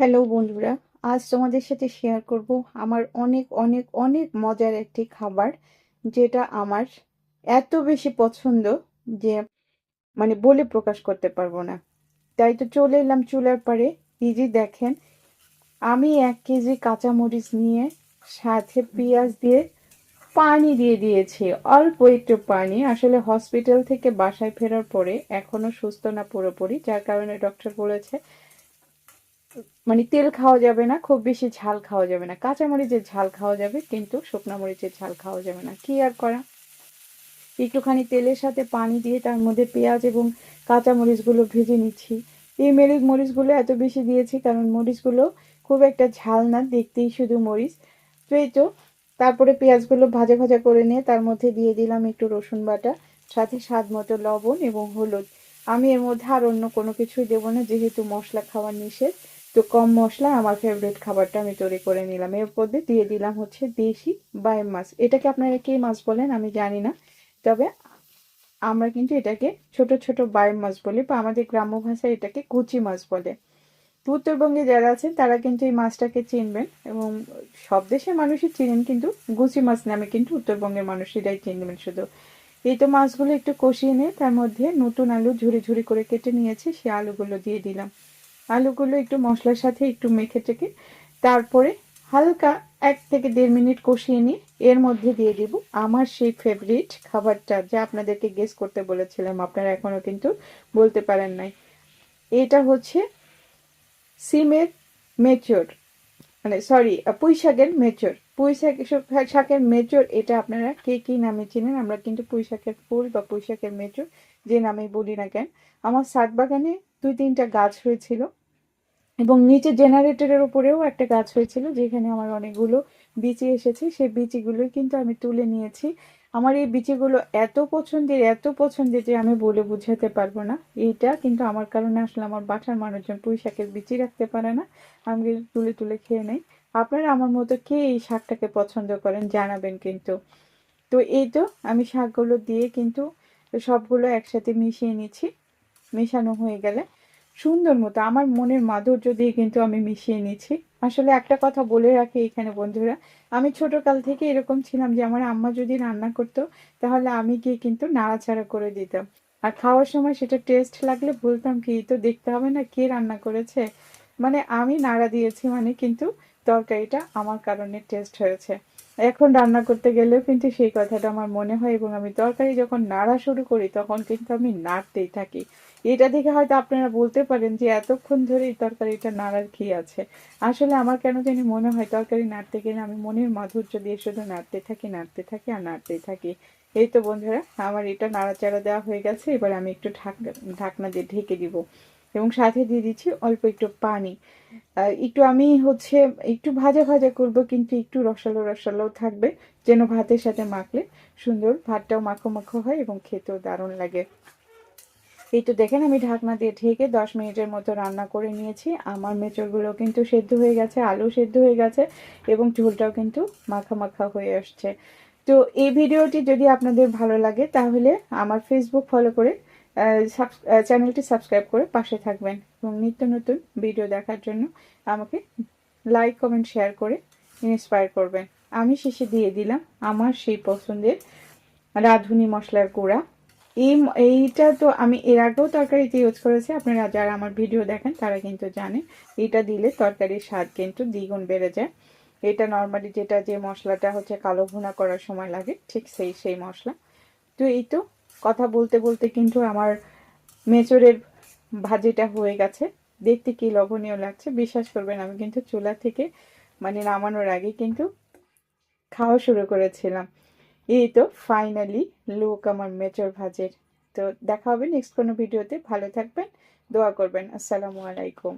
Hello বন্ধুরা। আজ তোমাদের সাথে শেয়ার করব আমার অনেক অনেক অনেক মজার একটি খাবার, যেটা আমার এত বেশি পছন্দ যে মানে বলে প্রকাশ করতে পারব না। তাই তো চলে এলাম চুলার পারে ইজি দেখেন, আমি এক কেজি কাঁচামরিচ নিয়ে সাথে পেঁয়াজ দিয়ে পানি দিয়ে দিয়েছি, অল্প একটু পানি। আসলে হসপিটাল থেকে বাসায় ফেরার পরে এখনও সুস্থ না পুরোপুরি, যার কারণে ডক্টর বলেছে মানে তেল খাওয়া যাবে না, খুব বেশি ঝাল খাওয়া যাবে না। কাঁচা মরিচের ঝাল খাওয়া যাবে, কিন্তু শুকনো মরিচের ঝাল খাওয়া যাবে না। কি আর করা? একটুখানি তেলের সাথে পানি দিয়ে তার মধ্যে পেঁয়াজ এবং কাঁচা মরিচগুলো ভেজে নিচ্ছি। এই মেরিচ মরিচগুলো এত বেশি দিয়েছি কারণ মরিচগুলো খুব একটা ঝাল না, দেখতেই শুধু মরিচ। তো এই তো, তারপরে পেঁয়াজগুলো ভাজা ভাজা করে নিয়ে তার মধ্যে দিয়ে দিলাম একটু রসুন বাটা, সাথে স্বাদ মতো লবণ এবং হলুদ। আমি এর মধ্যে আর অন্য কোনো কিছুই দেবো না, যেহেতু মশলা খাওয়ার নিষেধ। তো কম মশলা আমার ফেভারিট খাবারটা আমি তৈরি করে নিলাম। এর মধ্যে দিয়ে দিলাম হচ্ছে দেশি বাই মাছ। এটাকে আপনারা কে মাছ বলেন আমি জানি না। তবে আমরা কিন্তু এটাকে ছোট ছোট বাই মাছ বলি বা আমাদের গ্রাম্য ভাষায় এটাকে কুচি মাছ বলে। উত্তরবঙ্গে যারা আছেন তারা কিন্তু এই মাছটাকে চিনবেন এবং সব দেশের মানুষই চিনেন কিন্তু গুচি মাছ নামে কিন্তু উত্তরবঙ্গের মানুষেরাই চিনবেন শুধু। এই তো মাছগুলো একটু কষিয়ে নিয়ে তার মধ্যে নতুন আলু ঝুড়ি ঝুড়ি করে কেটে নিয়েছি সেই আলুগুলো দিয়ে দিলাম। আলুগুলো একটু মশলার সাথে একটু মেখে টেকে তারপরে হালকা এক থেকে দেড় মিনিট কষিয়ে নিয়ে এর মধ্যে দিয়ে দিব আমার সেই ফেভারিট খাবারটা যা আপনাদেরকে গেস করতে বলেছিলাম। আপনারা এখনও কিন্তু বলতে পারেন নাই। এটা হচ্ছে সিমের মেচোর মানে সরি পুঁই শাকের মেচোর। পুঁই শাক, শাকের মেচোর, এটা আপনারা কে কী নামে চিনেন? আমরা কিন্তু পুঁই শাকের ফুল বা পুঁই শাকের মেচোর যে নামে বলি না কেন, আমার শাক বাগানে দুই তিনটা গাছ হয়েছিল। এবং নিচে জেনারেটরের উপরেও একটা গাছ হয়েছিল, যেখানে আমার অনেকগুলো বিচি এসেছে। সেই বিচিগুলোই কিন্তু আমি তুলে নিয়েছি। আমার এই বিচিগুলো এত পছন্দের এত পছন্দের যে আমি বলে বুঝাতে পারব না। এইটা কিন্তু আমার কারণে আসলে আমার বাসার মানুষজন পুঁই শাকের বিচি রাখতে পারে না। আমি তুলে তুলে খেয়ে নেই। আপনারা আমার মতো কে এই শাকটাকে পছন্দ করেন জানাবেন কিন্তু। তো এই তো আমি শাকগুলো দিয়ে কিন্তু সবগুলো একসাথে মিশিয়ে নিচ্ছি। মেশানো হয়ে গেলে। সুন্দর মতো। আমার মনের মাধুর্য দিয়ে কিন্তু আমি মিশিয়ে নিয়েছি। আসলে একটা কথা বলে রাখি এখানে বন্ধুরা, আমি ছোটকাল থেকে এরকম ছিলাম যে আমার আম্মা যদি রান্না করতো, তাহলে আমি গিয়ে কিন্তু নাড়াচাড়া করে দিতাম। আর খাওয়ার সময় সেটা টেস্ট লাগলে বলতাম কি, তো দেখতে হবে না কে রান্না করেছে। মানে আমি নাড়া দিয়েছি মানে কিন্তু তরকারিটা আমার কারণে টেস্ট হয়েছে। এখন রান্না করতে গেলেও কিন্তু সেই কথাটা আমার মনে হয় এবং আমি তরকারি যখন নাড়া শুরু করি, তখন কিন্তু আমি নাড়তেই থাকি। এটা দেখে হয়তো আপনারা বলতে পারেন যে এতক্ষণ ধরে এই তরকারিটা নাড়ার কি আছে। আসলে আমার কেন জানি মনে হয় তরকারি নাড়তে গেলে আমি মনের মাধুর্য দিয়ে শুধু নাড়তে থাকি নাড়তে থাকি আর নাড়তেই থাকি। এই তো বন্ধুরা, আমার এটা নাড়াচাড়া দেওয়া হয়ে গেছে, এবার আমি একটু ঢাকনা ঢাকনা দিয়ে ঢেকে দিব এবং সাথে দিয়ে দিচ্ছি অল্প একটু পানি। একটু আমি হচ্ছে একটু ভাজা ভাজা করব, কিন্তু একটু রসালো রসালো থাকবে, যেন ভাতের সাথে মাখলে সুন্দর ভাতটাও মাখো মাখো হয় এবং খেতেও দারুণ লাগে। এই তো দেখেন, আমি ঢাকনা দিয়ে ঢেকে দশ মিনিটের মতো রান্না করে নিয়েছি। আমার মেচরগুলো কিন্তু সেদ্ধ হয়ে গেছে, আলু সেদ্ধ হয়ে গেছে এবং ঝোলটাও কিন্তু মাখা মাখা হয়ে আসছে। তো এই ভিডিওটি যদি আপনাদের ভালো লাগে, তাহলে আমার ফেসবুক ফলো করে চ্যানেলটি সাবস্ক্রাইব করে পাশে থাকবেন এবং নিত্য নতুন ভিডিও দেখার জন্য আমাকে লাইক কমেন্ট শেয়ার করে ইন্সপায়ার করবেন। আমি শেষে দিয়ে দিলাম আমার সেই পছন্দের রাঁধুনি মশলার গুঁড়া। এই এইটা তো আমি এর আগেও তরকারিতে ইউজ করেছি। আপনারা যারা আমার ভিডিও দেখেন, তারা কিন্তু জানে এটা দিলে তরকারির স্বাদ কিন্তু দ্বিগুণ বেড়ে যায়। এটা নর্মালি যেটা যে মশলাটা হচ্ছে কালো ভুনা করার সময় লাগে, ঠিক সেই সেই মশলা। তো এই তো কথা বলতে বলতে কিন্তু আমার মেচরের ভাজিটা হয়ে গেছে। দেখতে কি লবণীয় লাগছে। বিশ্বাস করবেন, আমি কিন্তু চুলা থেকে মানে নামানোর আগে কিন্তু খাওয়া শুরু করেছিলাম। এই তো ফাইনালি লুক আমার মেচর ভাজের। তো দেখা হবে নেক্সট কোনো ভিডিওতে ভালো থাকবেন, দোয়া করবেন। আসসালামু আলাইকুম।